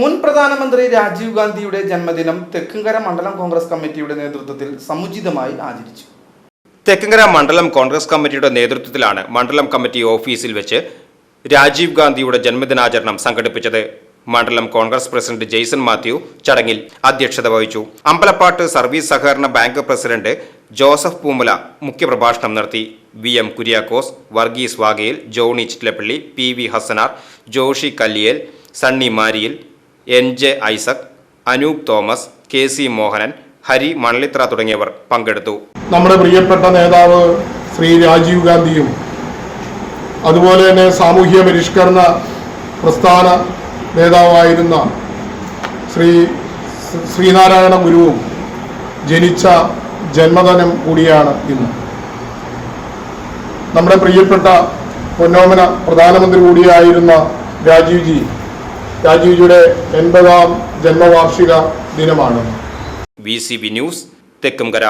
മുൻ പ്രധാനമന്ത്രി രാജീവ് ഗാന്ധിയുടെ ജന്മദിനം തെക്കുംകര മണ്ഡലം കോൺഗ്രസ് കമ്മിറ്റിയുടെ നേതൃത്വത്തിൽ സമുചിതമായി ആചരിച്ചു. തെക്കുംകര മണ്ഡലം കോൺഗ്രസ് കമ്മിറ്റിയുടെ നേതൃത്വത്തിലാണ് മണ്ഡലം കമ്മിറ്റി ഓഫീസിൽ വെച്ച് രാജീവ് ഗാന്ധിയുടെ ജന്മദിനാചരണം സംഘടിപ്പിച്ചത്. മണ്ഡലം കോൺഗ്രസ് പ്രസിഡന്റ് ജെയ്സൺ മാത്യു ചടങ്ങിൽ അധ്യക്ഷത വഹിച്ചു. അമ്പലപ്പാട്ട് സർവീസ് സഹകരണ ബാങ്ക് പ്രസിഡന്റ് ജോസഫ് പൂമുല മുഖ്യപ്രഭാഷണം നടത്തി. V M Kuriakose Varghese വാഗയിൽ Johny Chittilappilly P V Hassanar Joshy Kalliyel Sunny Mariyil N J Isaac Anoop Thomas K C Mohanan Hari Manalithra തുടങ്ങിയവർ പങ്കെടുത്തു. നമ്മുടെ പ്രിയപ്പെട്ട നേതാവ് ശ്രീ രാജീവ് ഗാന്ധിയും അതുപോലെ തന്നെ സാമൂഹ്യ പരിഷ്കരണ പ്രസ്ഥാന നേതാവായിരുന്ന ശ്രീ ശ്രീനാരായണ ഗുരുവും ജനിച്ച ജന്മദിനം കൂടിയാണ് ഇന്ന്. നമ്മുടെ പ്രിയപ്പെട്ട പൊന്നോമന പ്രധാനമന്ത്രി കൂടിയായിരുന്ന രാജീവ്ജി രാജീവ്ജിയുടെ എൺപതാം ജന്മവാർഷിക ദിനമാണ്. V C B news Thekkumkara.